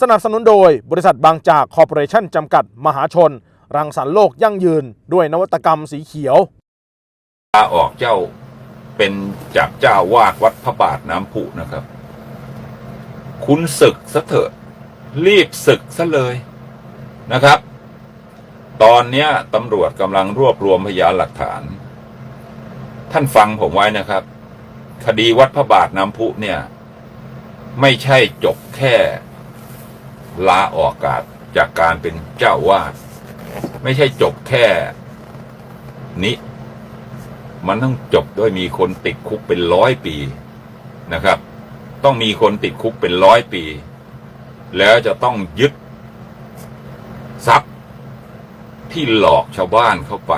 สนับสนุนโดยบริษัทบางจากคอร์ปอเรชั่นจำกัดมหาชน รังสรรค์โลกยั่งยืน ด้วยนวัตกรรมสีเขียว ลาออกเจ้าเป็นจากเจ้าวาดวัดพระบาทน้ำพุนะครับ คุณศึกซะเถอะ รีบศึกซะเลยนะครับ ตอนเนี้ยตำรวจกำลังรวบรวมพยานหลักฐาน ท่านฟังผมไว้นะครับ คดีวัดพระบาทน้ำพุเนี่ย ไม่ใช่จบแค่ ลาออกกาศจากการเป็นเจ้าวาดไม่ใช่จบแค่นี้ มันต้องจบด้วยมีคนติดคุกเป็นร้อยปีนะครับ ต้องมีคนติดคุกเป็นร้อยปี แล้วจะต้องยึดทรัพย์ที่หลอกชาวบ้านเข้าไป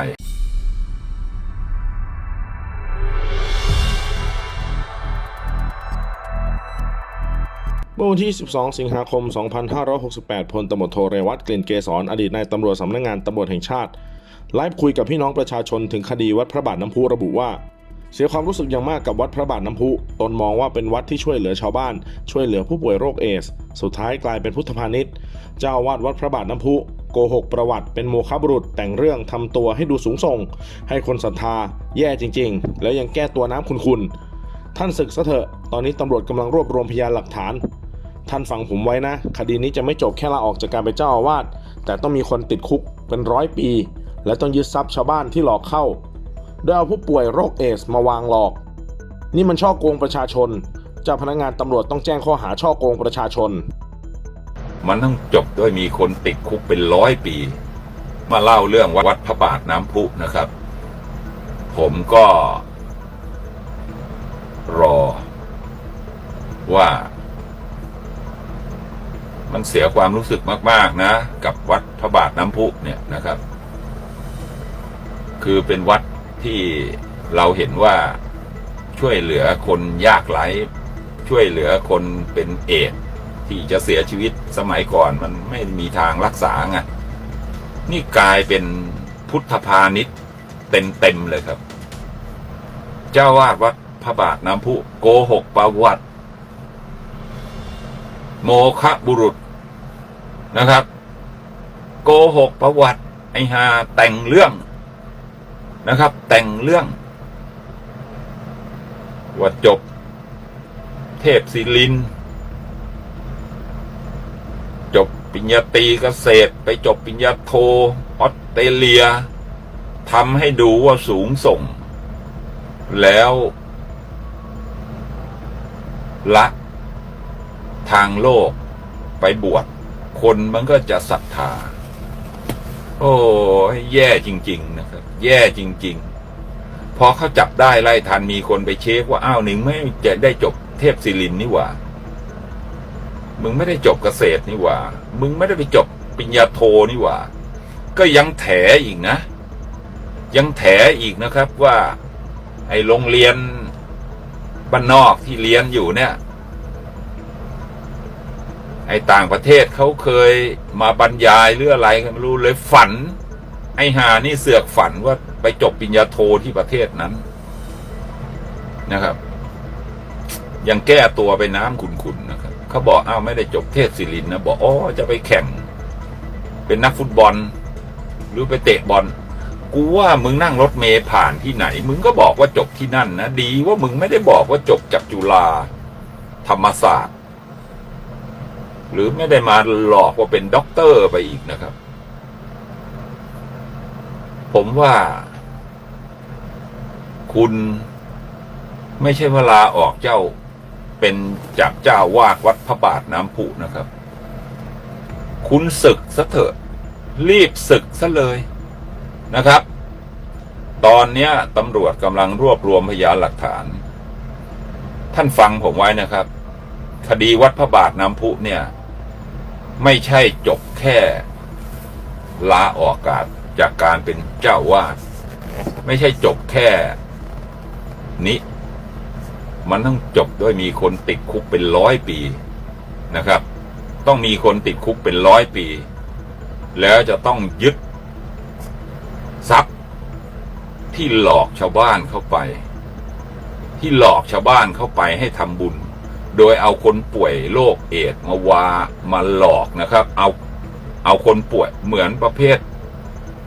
เมื่อวันที่ 12 สิงหาคม 2568 พลตำรวจโทเรวัตกลิ่นเกษรอดีตนายตำรวจสำนักงานตำรวจแห่งชาติ ไลฟ์คุยกับพี่น้องประชาชนถึงคดีวัดพระบาทน้ำพุระบุว่า เสียความรู้สึกอย่างมากกับวัดพระบาทน้ำพุ ตนมองว่าเป็นวัดที่ช่วยเหลือชาวบ้าน ช่วยเหลือผู้ป่วยโรคเอส สุดท้ายกลายเป็นพุทธพาณิชย์ เจ้าวาดวัดพระบาทน้ำพุโกหกประวัติเป็นโมฆะบุรุษแต่งเรื่องทำตัวให้ดูสูงส่ง ให้คนศรัทธา แย่จริง ๆ แล้วยังแก้ตัวน้ำคุณๆท่านศึกซะเถอะ ตอนนี้ตำรวจกำลังรวบรวมพยานหลักฐาน ท่านฟังผมไว้นะ คดีนี้จะไม่จบแค่ลาออกจากการเป็นเจ้าอาวาสแต่ต้องมีคนติดคุกเป็นร้อยปี และต้องยึดทรัพย์ชาวบ้านที่หลอกเข้า โดยเอาผู้ป่วยโรคเอสมาวางหลอก นี่มันช่อโกงประชาชน เจ้าพนักงานตำรวจต้องแจ้งข้อหาช่อโกงประชาชน มันต้องจบด้วยมีคนติดคุกเป็นร้อยปี มาเล่าเรื่องวัดพระบาทน้ำพุนะครับ ผมก็ รอว่า มันเสียความรู้สึกมาก ๆ นะ กับวัดพระบาทน้ำพุเนี่ยนะครับ คือเป็นวัดที่เราเห็นว่าช่วยเหลือคนยากไร้ช่วยเหลือคนเป็นเอดที่จะเสียชีวิตสมัยก่อนมันไม่มีทางรักษาไงนี่กลายเป็นพุทธพาณิชย์เต็มๆเลยครับ เจ้าวาดวัดพระบาทน้ำพุโกหกประวัติ โมคะบุรุษ นะครับ โกหกประวัติ ไอฮาแต่งเรื่องนะครับ แต่งเรื่องว่าจบ เทพศิลิน จบปิญญาตรีเกษตร ไปจบปิญญาโทออสเตรเลียทำให้ดูว่าสูงส่ง แล้วละทางโลกไปบวช คนมันก็จะศรัทธา โอ้แย่จริง ๆ นะครับ แย่จริง ๆ พอเขาจับได้ไล่ทันมีคนไปเช็คว่าอ้าวหนึ่งไม่จะได้จบเทพศิลินนี่หว่า มึงไม่ได้จบเกษตรนี่หว่า มึงไม่ได้ไปจบปริญญาโทนี่หว่า ก็ยังแถอีกนะ ยังแถอีกนะครับว่า ไอ้โรงเรียนบ้านนอกที่เรียนอยู่เนี่ย ไอ้ต่างประเทศเขาเคยมาบรรยายหรืออะไรกันไม่รู้เลยฝัน ไอ้หานี่เสือกฝันว่าไปจบปริญญาโทที่ประเทศนั้นนะครับ ยังแก้ตัวไปน้ำขุนๆนะครับเขาบอกอ้าวไม่ได้จบเทศศิรินนะบอกอ๋อจะไปแข่ง เป็นนักฟุตบอล หรือไปเตะบอลกูว่ามึงนั่งรถเมย์ผ่านที่ไหน มึงก็บอกว่าจบที่นั่นนะดีว่ามึงไม่ได้บอกว่าจบจากจุฬาธรรมศาสตร์ หรือไม่ได้มาหลอกว่าเป็นด็อกเตอร์ไปอีกนะครับ ผมว่า คุณไม่ใช่เวลาออกเจ้าเป็นจากเจ้าวาดวัดพระบาทน้ำพุนะครับ คุณศึกซะเถอะ รีบศึกซะเลยนะครับ ตอนนี้ตำรวจกำลังรวบรวมพยานหลักฐาน ท่านฟังผมไว้นะครับ คดีวัดพระบาทน้ำพุเนี่ย ไม่ใช่จบแค่ลาออกกาศจากการเป็นเจ้าวาดไม่ใช่จบแค่นี้ มันต้องจบด้วยมีคนติดคุกเป็นร้อยปีนะครับ ต้องมีคนติดคุกเป็นร้อยปี แล้วจะต้องยึดทรัพย์ที่หลอกชาวบ้านเข้าไป ที่หลอกชาวบ้านเข้าไปให้ทำบุญ โดยเอาคนป่วยโรคเอดส์มาวามาหลอกนะครับ เอาเอาคนป่วยเหมือนประเภท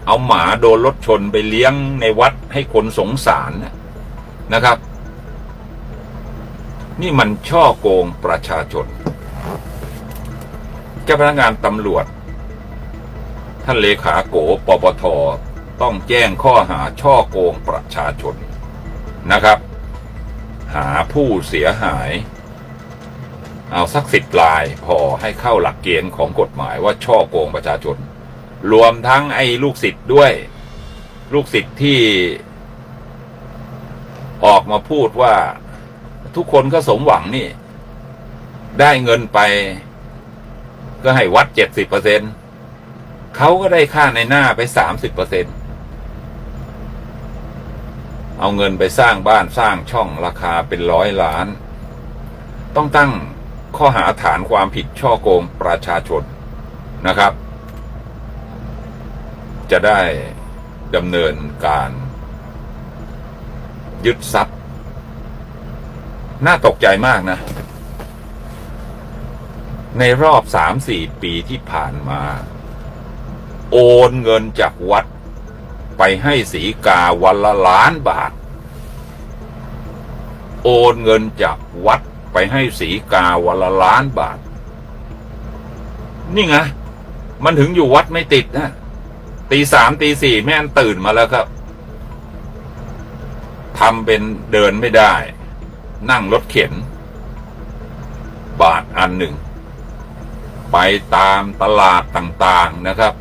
เอาหมาโดนรถชนไปเลี้ยงในวัดให้คนสงสารนะนะครับ นี่มันช่อโกงประชาชนเจ้าพนักงานตำรวจ ท่านเลขาโกปปทต้องแจ้งข้อหาช่อโกงประชาชนนะครับ หาผู้เสียหาย เอาสักสิบลายพอให้เข้าหลักเกณฑ์ของกฎหมายว่าช่อโกงประชาชน รวมทั้งไอ้ลูกศิษย์ด้วย ลูกศิษย์ที่ออกมาพูดว่าทุกคนก็สมหวังนี่ ได้เงินไป ก็ให้วัดเจ็ดสิบเปอร์เซ็นเขาก็ได้ค่าในหน้าไปสามสิบเปอร์เซ็นเอาเงินไปสร้างบ้านสร้างช่องราคาเป็นร้อยล้าน ต้องตั้ง ข้อหาฐานความผิดช่อโกงประชาชนนะครับ จะได้ดำเนินการ ยึดทรัพย์ น่าตกใจมากนะ ในรอบสามสี่ปีที่ผ่านมา โอนเงินจากวัด ไปให้สีกาวันละล้านบาท โอนเงินจากวัด ไปให้สีกาวันละล้านบาท นี่ไงมันถึงอยู่วัดไม่ติดนะตีสามตีสี่แม่นตื่นมาแล้วครับทำเป็นเดินไม่ได้ นั่งรถเข็น บาทอันหนึ่ง ไปตามตลาดต่างๆนะครับ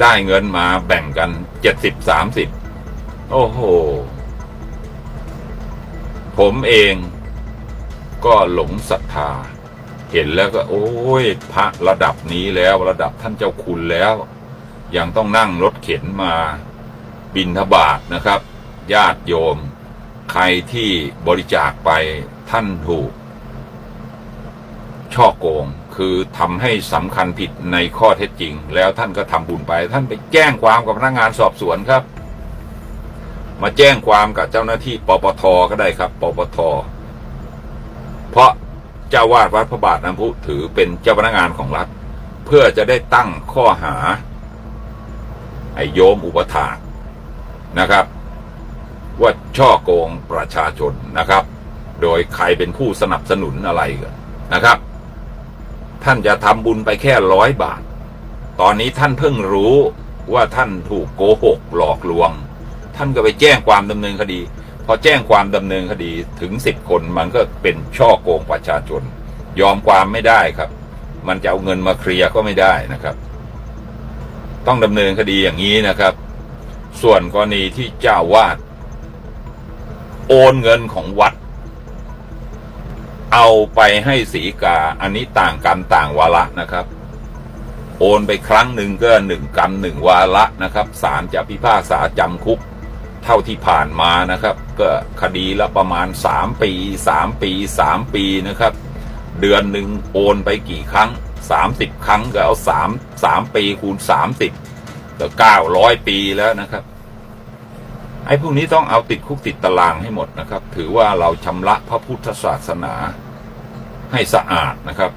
ได้เงินมาแบ่งกันเจ็ดสิบสามสิบโอ้โห ผมเองก็หลงศรัทธา เห็นแล้วก็โอ้ยพระระดับนี้แล้วระดับท่านเจ้าคุณแล้ว ยังต้องนั่งรถเข็นมาบินทบาทนะครับ ญาติโยม ใครที่บริจาคไปท่านถูก ช่อโกงคือทำให้สำคัญผิดในข้อเท็จจริง แล้วท่านก็ทำบุญไป ท่านไปแจ้งความกับพนักงานสอบสวนครับ มาแจ้งความกับเจ้าหน้าที่ปปทก็ได้ครับปปทเพราะเจ้าวาดวัดพระบาทน้ำพุถือเป็นเจ้าพนักงานของรัฐ เพื่อจะได้ตั้งข้อหาไอโยมอุปถากนะครับ ว่าช่อโกงประชาชนนะครับ โดยใครเป็นผู้สนับสนุนอะไรกันนะครับ ท่านจะทำบุญไปแค่ร้อยบาท ตอนนี้ท่านเพิ่งรู้ว่าท่านถูกโกหกหลอกลวง ท่านก็ไปแจ้งความดำเนินคดี พอแจ้งความดำเนินคดีถึงสิบคนมันก็เป็นช่อโกงประชาชน ยอมความไม่ได้ครับ มันจะเอาเงินมาเคลียร์ก็ไม่ได้นะครับ ต้องดำเนินคดีอย่างนี้นะครับ ส่วนกรณีที่เจ้าวาดโอนเงินของวัด เอาไปให้สีกาอันนี้ต่างกรรมต่างวาระนะครับ โอนไปครั้งหนึ่งก็หนึ่งกรรมหนึ่งวาระนะครับศาลจะพิพากษาจำคุก เท่าที่ผ่านมานะครับ ก็คดีละประมาณสามปีสามปีสามปีนะครับ เดือนหนึ่งโอนไปกี่ครั้งสามสิบครั้งก็เอาสามสามปีคูณสามสิบก็เก้าร้อยปีแล้วนะครับไอ้พวกนี้ต้องเอาติดคุกติดตารางให้หมดนะครับ ถือว่าเราชำระพระพุทธศาสนาให้สะอาดนะครับ